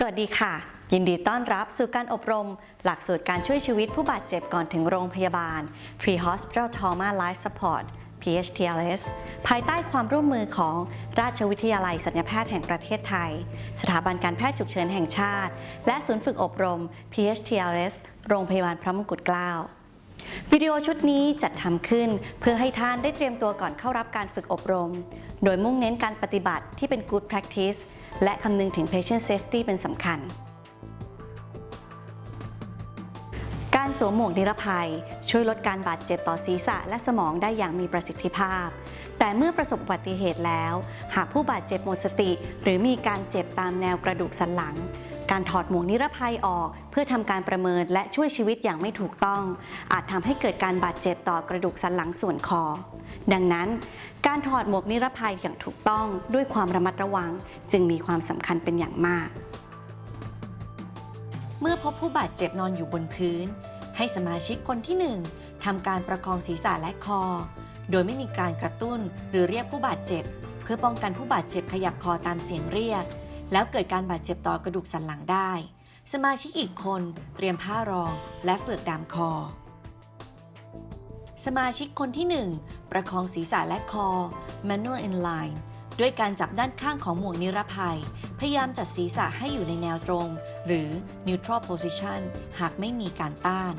สวัสดีค่ะ ยินดีต้อนรับสู่การอบรม หลักสูตรการช่วยชีวิตผู้บาดเจ็บก่อนถึงโรงพยาบาล Pre-Hospital Trauma Life Support PHTLS ภายใต้ความร่วมมือของราชวิทยาลัยศัลยแพทย์แห่งประเทศไทย สถาบันการแพทย์ฉุกเฉินแห่งชาติ และศูนย์ฝึกอบรม PHTLS โรงพยาบาลพระมงกุฎเกล้าวิดีโอชุดนี้จัดทำขึ้นเพื่อให้ท่านได้เตรียมตัวก่อนเข้ารับการฝึกอบรม โดยมุ่งเน้นการปฏิบัติที่เป็น good practice และคำนึงถึง patient safety เป็นสำคัญ การสวมหมวกนิรภัย ช่วยลดการบาดเจ็บต่อศีรษะและสมองได้อย่างมีประสิทธิภาพ แต่เมื่อประสบอุบัติเหตุแล้ว หากผู้บาดเจ็บหมดสติ หรือมีการเจ็บตามแนวกระดูกสันหลัง การถอดหมวกนิรภัยออก เพื่อทำการประเมินและช่วยชีวิตอย่างไม่ถูกต้อง อาจทำให้เกิดการบาดเจ็บต่อกระดูกสันหลังส่วนคอ ดังนั้น การถอดหมวกนิรภัยอย่างถูกต้องด้วยความระมัดระวัง จึงมีความสำคัญเป็นอย่างมาก เมื่อพบผู้บาดเจ็บนอนอยู่บนพื้น ให้สมาชิกคนที่1ทำการประคองศีรษะและคอ โดยไม่มีการกระตุ้นหรือเรียกผู้บาดเจ็บ เพื่อป้องกันผู้บาดเจ็บขยับคอตามเสียงเรียก แล้วเกิดการบาดเจ็บต่อกระดูกสันหลังได้ สมาชิกอีกคนเตรียมผ้ารองและเฟือกดามคอ สมาชิกคนที่ 1 ประคองศีรษะและคอ manual inline ด้วยการจับด้านข้างของหมวกนิรภัย พยายามจัดศีรษะให้อยู่ในแนวตรง หรือ neutral position หากไม่มีการต้าน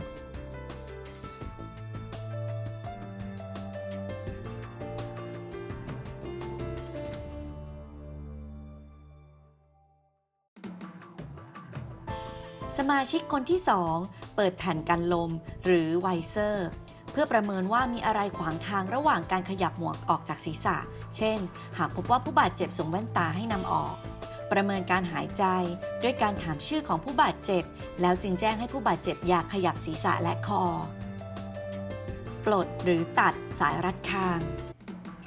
สมาชิกคนที่ 2 เปิดแผ่นกันลมหรือไวเซอร์ เพื่อประเมินว่ามีอะไรขวางทางระหว่างการขยับหมวกออกจากศีรษะ เช่น หากพบว่าผู้บาดเจ็บสวมแว่นตาให้นำออก ประเมินการหายใจ ด้วยการถามชื่อของผู้บาดเจ็บ แล้วจึงแจ้งให้ผู้บาดเจ็บอย่าขยับศีรษะและคอ ปลดหรือตัดสายรัดคาง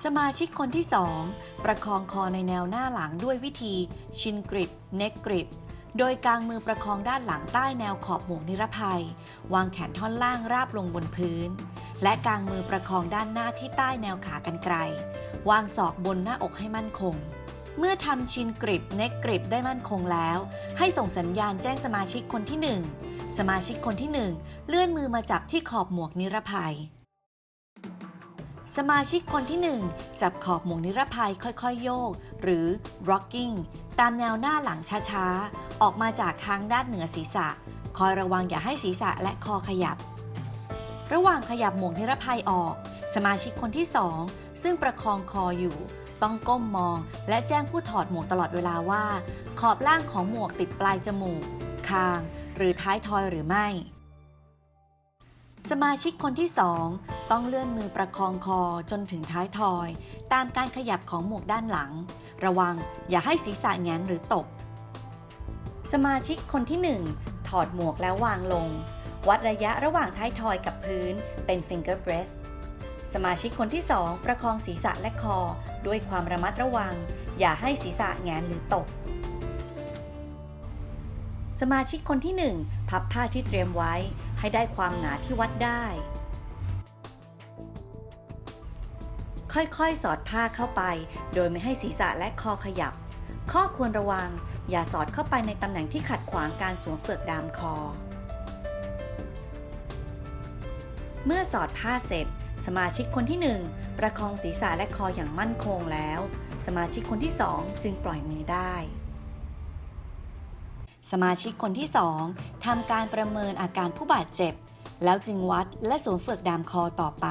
สมาชิกคนที่ 2 ประคองคอในแนวหน้าหลังด้วยวิธีชินกริดเน็กกริด โดยกางมือประคองด้านหลังใต้แนวขอบหมวกนิรภัย วางแขนท่อนล่างราบลงบนพื้น และกางมือประคองด้านหน้าที่ใต้แนวขากันไกล วางศอกบนหน้าอกให้มั่นคง เมื่อทำชินกริปเน็กกริปได้มั่นคงแล้ว ให้ส่งสัญญาณแจ้งสมาชิกคนที่ 1 สมาชิกคนที่ 1 เลื่อนมือมาจับที่ขอบหมวกนิรภัย สมาชิกคนที่ 1 จับขอบหมวกนิรภัยค่อยๆ โยก หรือ rocking ตามแนวหน้าหลังช้าๆ ออกมาจากทางด้านเหนือศีรษะ คอยระวังอย่าให้ศีรษะและคอขยับ ระหว่างขยับหมวกนิรภัยออก สมาชิกคนที่ 2 ซึ่งประคองคออยู่ ต้องก้มมองและแจ้งผู้ถอดหมวกตลอดเวลาว่า ขอบล่างของหมวกติดปลายจมูก คาง หรือท้ายทอยหรือไม่ สมาชิกคนที่ 2 ต้องเลื่อนมือประคองคอจนถึงท้ายทอย ตามการขยับของหมวกด้านหลัง ระวังอย่าให้ศีรษะแงนหรือตก สมาชิกคนที่ 1 ถอดหมวกแล้ววางลง วัดระยะระหว่างท้ายทอยกับพื้นเป็น finger breath สมาชิกคนที่ 2 ประคองศีรษะและคอด้วยความระมัดระวัง อย่าให้ศีรษะแงนหรือตก สมาชิกคนที่ 1 พับผ้าที่เตรียมไว้ ให้ได้ความหนาที่วัดได้ ค่อยๆ สอดผ้าเข้าไป โดยไม่ให้ศีรษะและคอขยับ ข้อควรระวัง อย่าสอดเข้าไปในตำแหน่งที่ขัดขวางการสวมเฟือกดามคอ เมื่อสอดผ้าเสร็จ สมาชิกคนที่ 1 ประคองศีรษะและคออย่างมั่นคงแล้ว สมาชิกคนที่ 2 จึงปล่อยมือได้ สมาชิกคนที่ 2ทำการประเมินอาการผู้บาดเจ็บ แล้วจึงวัดและสวมเฟือกดามคอต่อไป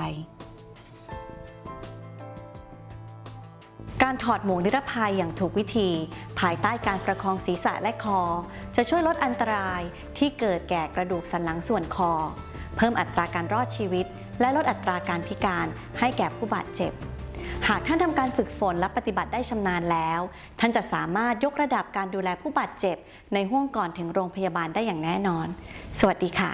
การถอดหมวกนิรภัยอย่างถูกวิธี ภายใต้การประคองศีรษะและคอ จะช่วยลดอันตรายที่เกิดแก่กระดูกสันหลังส่วนคอ เพิ่มอัตราการรอดชีวิต และลดอัตราการพิการให้แก่ผู้บาดเจ็บ หากท่านทำการฝึกฝนและปฏิบัติได้ชำนาญแล้ว ท่านจะสามารถยกระดับการดูแลผู้บาดเจ็บ ในห่วงก่อนถึงโรงพยาบาลได้อย่างแน่นอน สวัสดีค่ะ